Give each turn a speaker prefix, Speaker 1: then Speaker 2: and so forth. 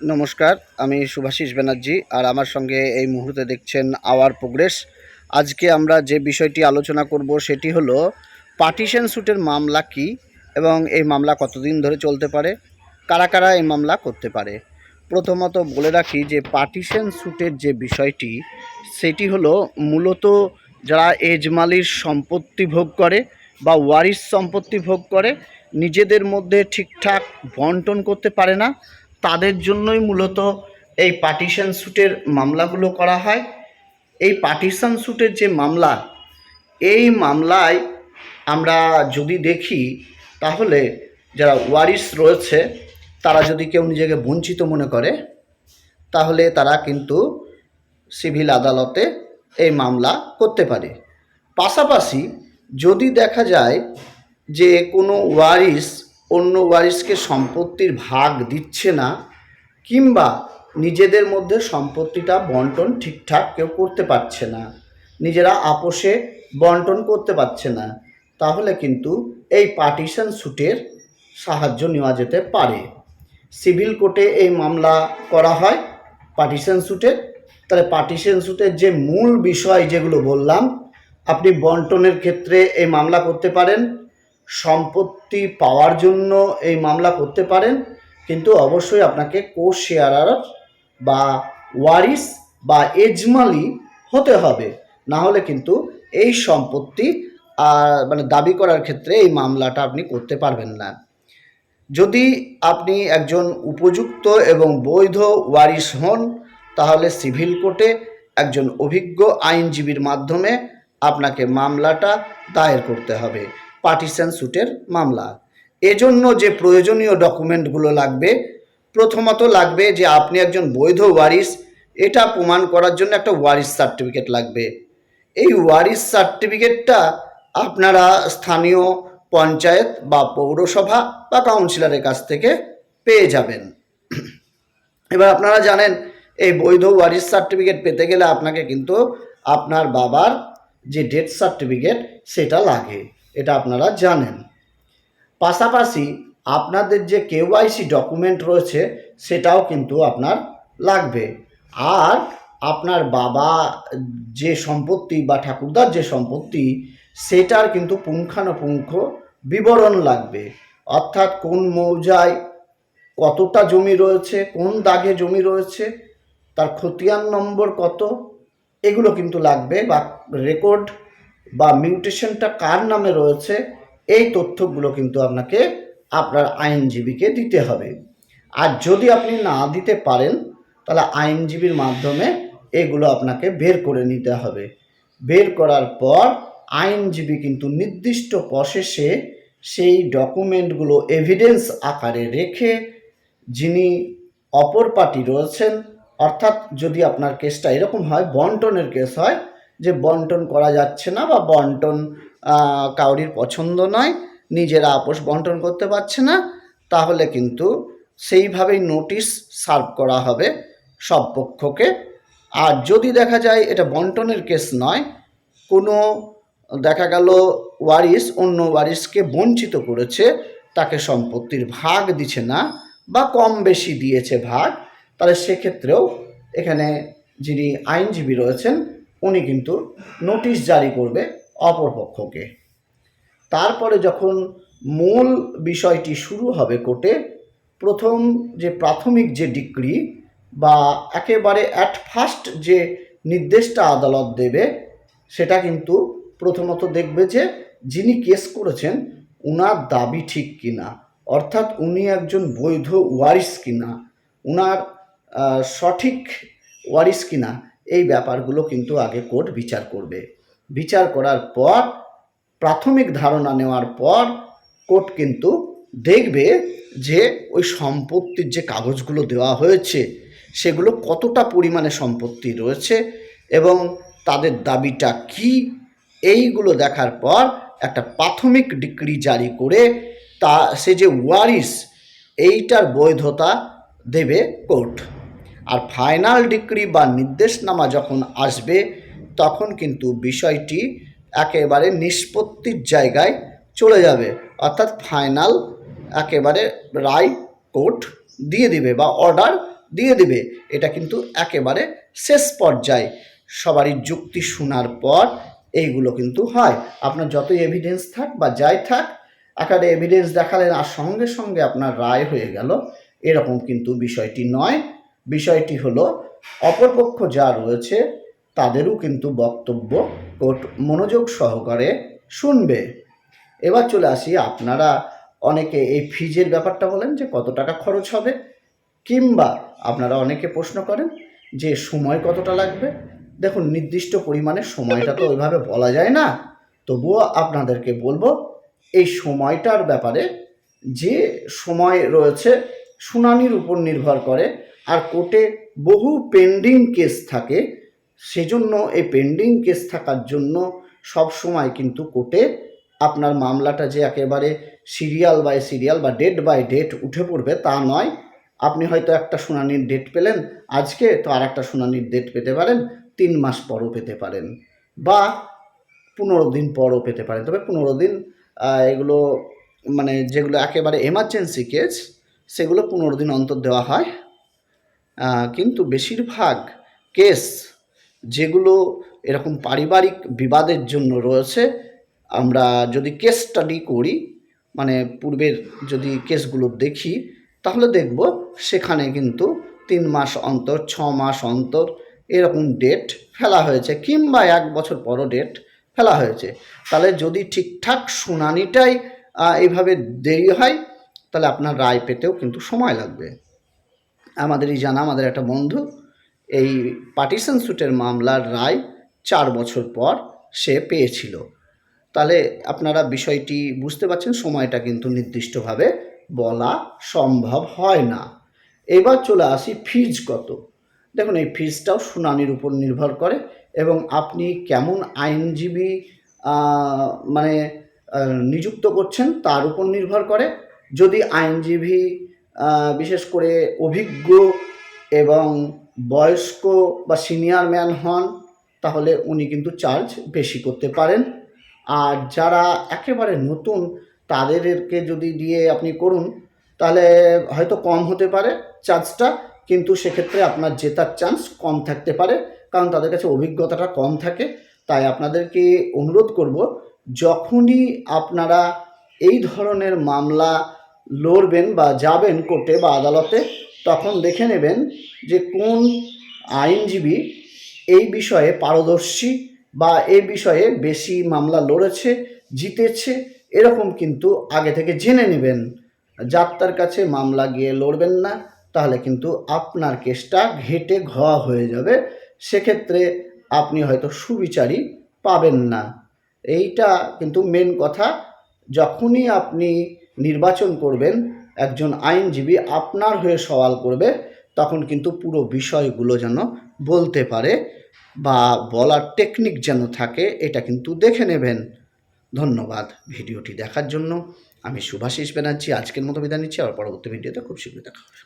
Speaker 1: নমস্কার, আমি শুভাশিস ব্যানার্জি আর আমার সঙ্গে এই মুহূর্তে দেখছেন আওয়ার প্রোগ্রেস। আজকে আমরা যে বিষয়টি আলোচনা করব সেটি হলো পার্টিশন স্যুটের মামলা কি এবং এই মামলা কতদিন ধরে চলতে পারে, কারা কারা এই মামলা করতে পারে। প্রথমত বলে রাখি যে পার্টিশন স্যুটের যে বিষয়টি, সেটি হলো মূলত যারা এজমালির সম্পত্তি ভোগ করে বা ওয়ারিস সম্পত্তি ভোগ করে, নিজেদের মধ্যে ঠিকঠাক বন্টন করতে পারে না তাদের জন্যই মূলত এই পার্টিশন স্যুটের মামলাগুলো করা হয়। এই পার্টিশন স্যুটের যে মামলা, এই মামলায় আমরা যদি দেখি, তাহলে যারা ওয়ারিশ রয়েছে, তারা যদি কেউ নিজেকে বঞ্চিত মনে করে, তাহলে তারা কিন্তু সিভিল আদালতে এই মামলা করতে পারে। পাশাপাশি যদি দেখা যায় যে কোনো ওয়ারিশ অন্য ওয়ারিশকে সম্পত্তির ভাগ দিচ্ছে না, কিংবা নিজেদের মধ্যে সম্পত্তিটা বন্টন ঠিকঠাক কেউ করতে পারছে না, নিজেরা আপোষে বন্টন করতে পারছে না, তাহলে কিন্তু এই পার্টিশন স্যুটের সাহায্য নেওয়া যেতে পারে। সিভিল কোর্টে এই মামলা করা হয় পার্টিশন স্যুটের। তাহলে পার্টিশন স্যুটের যে মূল বিষয় যেগুলো বললাম, আপনি বন্টনের ক্ষেত্রে এই মামলা করতে পারেন সম্পত্তি পাওয়ার জন্য এই মামলা করতে পারেন, কিন্তু অবশ্যই আপনাকে কো শেয়ারার বা ওয়ারিস বা এজমালি হতে হবে। না হলে কিন্তু এই সম্পত্তি মানে দাবি করার ক্ষেত্রে এই মামলাটা আপনি করতে পারবেন না। যদি আপনি একজন উপযুক্ত এবং বৈধ ওয়ারিশ হন, তাহলে সিভিল কোর্টে একজন অভিজ্ঞ আইনজীবীর মাধ্যমে আপনাকে মামলাটা দায়ের করতে হবে। পার্টিশন স্যুটের মামলা। এজন্য যে প্রয়োজনীয় ডকুমেন্টগুলো লাগবে, প্রথমত লাগবে যে আপনি একজন বৈধ ওয়ারিশ, এটা প্রমাণ করার জন্য একটা ওয়ারিস সার্টিফিকেট লাগবে। এই ওয়ারিস সার্টিফিকেটটা আপনারা স্থানীয় পঞ্চায়েত বা পৌরসভা বা কাউন্সিলরের কাছ থেকে পেয়ে যাবেন। এবার আপনারা জানেন, এই বৈধ ওয়ারিশ সার্টিফিকেট পেতে গেলে আপনাকে কিন্তু আপনার বাবার যে ডেথ সার্টিফিকেট সেটা লাগে। এটা আপনারা জানেন। পাশাপাশি আপনাদের যে কেওয়াইসি ডকুমেন্ট রয়েছে, সেটাও কিন্তু আপনার লাগবে। আর আপনার বাবা যে সম্পত্তি বা ঠাকুরদার যে সম্পত্তি, সেটার কিন্তু পুঙ্খানুপুঙ্খ বিবরণ লাগবে। অর্থাৎ কোন মৌজায় কতটা জমি রয়েছে, কোন দাগে জমি রয়েছে, তার খতিয়ান নম্বর কত, এগুলো কিন্তু লাগবে বা রেকর্ড বা মিউটেশনটা কার নামে রয়েছে, এই তথ্যগুলো কিন্তু আপনাকে আপনার আইনজীবীকে দিতে হবে। আর যদি আপনি না দিতে পারেন, তাহলে আইনজীবীর মাধ্যমে এগুলো আপনাকে বের করে নিতে হবে। বের করার পর আইনজীবী কিন্তু নির্দিষ্ট প্রসেসে সেই ডকুমেন্টগুলো এভিডেন্স আকারে রেখে যিনি অপর পার্টি রয়েছেন, অর্থাৎ যদি আপনার কেসটা এরকম হয়, বন্টনের কেস হয় যে বন্টন করা যাচ্ছে না বা বন্টন কাউরির পছন্দ নয়, নিজেরা আপোষ বন্টন করতে পারছে না, তাহলে কিন্তু সেইভাবেই নোটিশ সার্ভ করা হবে সব পক্ষকে। আর যদি দেখা যায় এটা বন্টনের কেস নয়, কোনো দেখা গেল ওয়ারিশ অন্য ওয়ারিশকে বঞ্চিত করেছে, তাকে সম্পত্তির ভাগ দিচ্ছে না বা কম বেশি দিয়েছে ভাগ, তাহলে সেক্ষেত্রেও এখানে যিনি আইনজীবী রয়েছেন উনি কিন্তু নোটিশ জারি করবে অপরপক্ষকে তারপরে যখন মূল বিষয়টি শুরু হবে কোর্টে, প্রথম যে প্রাথমিক যে ডিগ্রি বা একেবারে অ্যাট ফার্স্ট যে নির্দেশটা আদালত দেবে, সেটা কিন্তু প্রথমত দেখবে যে যিনি কেস করেছেন, উনার দাবি ঠিক কিনা? অর্থাৎ উনি একজন বৈধ ওয়ারিশ কিনা? উনার সঠিক ওয়ারিশ কিনা? এই ব্যাপারগুলো কিন্তু আগে কোর্ট বিচার করবে। বিচার করার পর, প্রাথমিক ধারণা নেওয়ার পর কোর্ট কিন্তু দেখবে যে ওই সম্পত্তির যে কাগজগুলো দেওয়া হয়েছে, সেগুলো কতটা পরিমাণে সম্পত্তি রয়েছে এবং তাদের দাবিটা কি? এইগুলো দেখার পর একটা প্রাথমিক ডিগ্রি জারি করে তা, সে যে ওয়ারিস এইটার বৈধতা দেবে কোর্ট। আর ফাইনাল ডিগ্রি বা নির্দেশনামা যখন আসবে, তখন কিন্তু বিষয়টি একেবারে নিষ্পত্তির জায়গায় চলে যাবে। অর্থাৎ ফাইনাল একেবারে রায় কোর্ট দিয়ে দিবে বা অর্ডার দিয়ে দিবে। এটা কিন্তু একেবারে শেষ পর্যায়ে। সবারই যুক্তি শোনার পর এইগুলো কিন্তু হয়। আপনার যত এভিডেন্স থাক বা যাই থাক আকারে এভিডেন্স দেখালেন আর সঙ্গে সঙ্গে আপনার রায় হয়ে গেল, এরকম কিন্তু বিষয়টি নয়। বিষয়টি হলো, অপরপক্ষ যা রয়েছে তাদেরও কিন্তু বক্তব্য মনোযোগ সহকারে শুনবে। এবার চলে আসি, আপনারা অনেকে এই ফিজের ব্যাপারটা বলেন যে কত টাকা খরচ হবে, কিংবা আপনারা অনেকে প্রশ্ন করেন যে সময় কতটা লাগবে। দেখুন, নির্দিষ্ট পরিমাণে সময়টা তো ওইভাবে বলা যায় না। তবুও আপনাদেরকে বলব, এই সময়টার ব্যাপারে যে সময় রয়েছে, শুনানির উপর নির্ভর করে আর কোর্টে বহু পেন্ডিং কেস থাকে, সেজন্য এই পেন্ডিং কেস থাকার জন্য সব সময় কিন্তু কোর্টে আপনার মামলাটা যে একেবারে সিরিয়াল বাই সিরিয়াল বা ডেট বাই ডেট উঠে পড়বে তা নয়। আপনি হয়তো একটা শুনানির ডেট পেলেন, আজকে তো আর একটা শুনানির ডেট পেতে পারেন, তিন মাস পরও পেতে পারেন বা পনেরো দিন পরও পেতে পারেন। তবে পনেরো দিন এগুলো মানে যেগুলো একেবারে এমার্জেন্সি কেস সেগুলো পনেরো দিন অন্তর দেওয়া হয়। কিন্তু বেশিরভাগ কেস যেগুলো এরকম পারিবারিক বিবাদের জন্য রয়েছে, আমরা যদি কেস স্টাডি করি মানে পূর্বের যদি কেসগুলো দেখি, তাহলে দেখব সেখানে কিন্তু তিন মাস অন্তর, ছ মাস অন্তর এরকম ডেট ফেলা হয়েছে কিংবা এক বছর পরও ডেট ফেলা হয়েছে। তাহলে যদি ঠিকঠাক শুনানিটাই এইভাবে দেরি হয়, তাহলে আপনার রায় পেতেও কিন্তু সময় লাগবে। আমাদেরই জানা, আমাদের একটা বন্ধু, এই পার্টিশন স্যুটের মামলার রায় চার বছর পর সে পেয়েছিল। তাহলে আপনারা বিষয়টি বুঝতে পারছেন, সময়টা কিন্তু নির্দিষ্টভাবে বলা সম্ভব হয় না। এবার চলে আসি ফিজ কত। দেখুন, এই ফিজটাও শুনানির উপর নির্ভর করে এবং আপনি কেমন আইনজীবী মানে নিযুক্ত করছেন তার উপর নির্ভর করে। যদি আইনজীবী বিশেষ করে অভিজ্ঞ এবং বয়স্ক বা সিনিয়র ম্যান হন, তাহলে উনি কিন্তু চার্জ বেশি করতে পারেন। আর যারা একেবারে নতুন, তাদেরকে যদি দিয়ে আপনি করুন, তাহলে হয়তো কম হতে পারে চার্জটা কিন্তু সেক্ষেত্রে আপনার জেতার চান্স কম থাকতে পারে, কারণ তাদের কাছে অভিজ্ঞতাটা কম থাকে। তাই আপনাদেরকে অনুরোধ করব, যখনই আপনারা এই ধরনের মামলা লড়বেন বা যাবেন কোর্টে বা আদালতে, তখন দেখে নেবেন যে কোন আইনজীবী এই বিষয়ে পারদর্শী বা এই বিষয়ে বেশি মামলা লড়েছে, জিতেছে, এরকম কিন্তু আগে থেকে জেনে নেবেন। যাত্রার কাছে মামলা গিয়ে লড়বেন না, তাহলে কিন্তু আপনার কেসটা ঘেটে ঘ হয়ে যাবে। সেক্ষেত্রে আপনি হয়তো সুবিচারই পাবেন না। এইটা কিন্তু মেন কথা। যখনই আপনি নির্বাচন করবেন, একজন আইনজীবী আপনার হয়ে সওয়াল করবে, তখন কিন্তু পুরো বিষয়গুলো যেন বলতে পারে বা বলার টেকনিক যেন থাকে, এটা কিন্তু দেখে নেবেন। ধন্যবাদ ভিডিওটি দেখার জন্য। আমি সুভাষিস ব্যানার্জি, আজকের মতো বিদায় নিচ্ছি আর পরবর্তী ভিডিওতে খুব শীঘ্রই দেখা হবে।